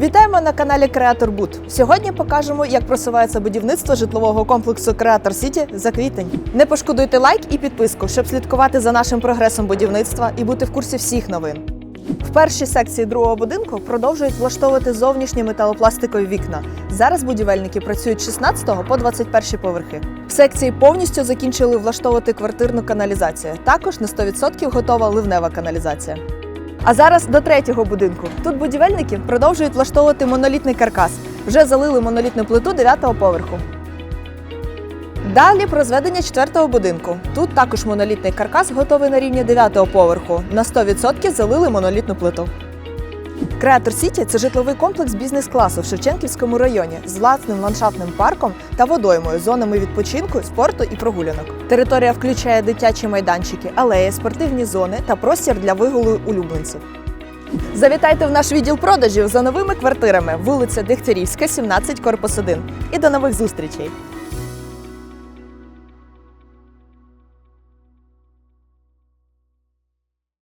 Вітаємо на каналі Креатор Буд. Сьогодні покажемо, як просувається будівництво житлового комплексу Креатор Сіті за квітень. Не пошкодуйте лайк і підписку, щоб слідкувати за нашим прогресом будівництва і бути в курсі всіх новин. В першій секції другого будинку продовжують влаштовувати зовнішні металопластикові вікна. Зараз будівельники працюють з 16 по 21 поверхи. В секції повністю закінчили влаштовувати квартирну каналізацію. Також на 100% готова ливнева каналізація. А зараз до третього будинку. Тут будівельники продовжують влаштовувати монолітний каркас. Вже залили монолітну плиту 9-го поверху. Далі про зведення четвертого будинку. Тут також монолітний каркас готовий на рівні 9-го поверху. На 100% залили монолітну плиту. Креатор Сіті це житловий комплекс бізнес-класу в Шевченківському районі з власним ландшафтним парком та водоймою, зонами відпочинку, спорту і прогулянок. Територія включає дитячі майданчики, алеї, спортивні зони та простір для вигулу улюбленців. Завітайте в наш відділ продажів за новими квартирами, вулиця Дегтярівська, 17, корпус 1. І до нових зустрічей!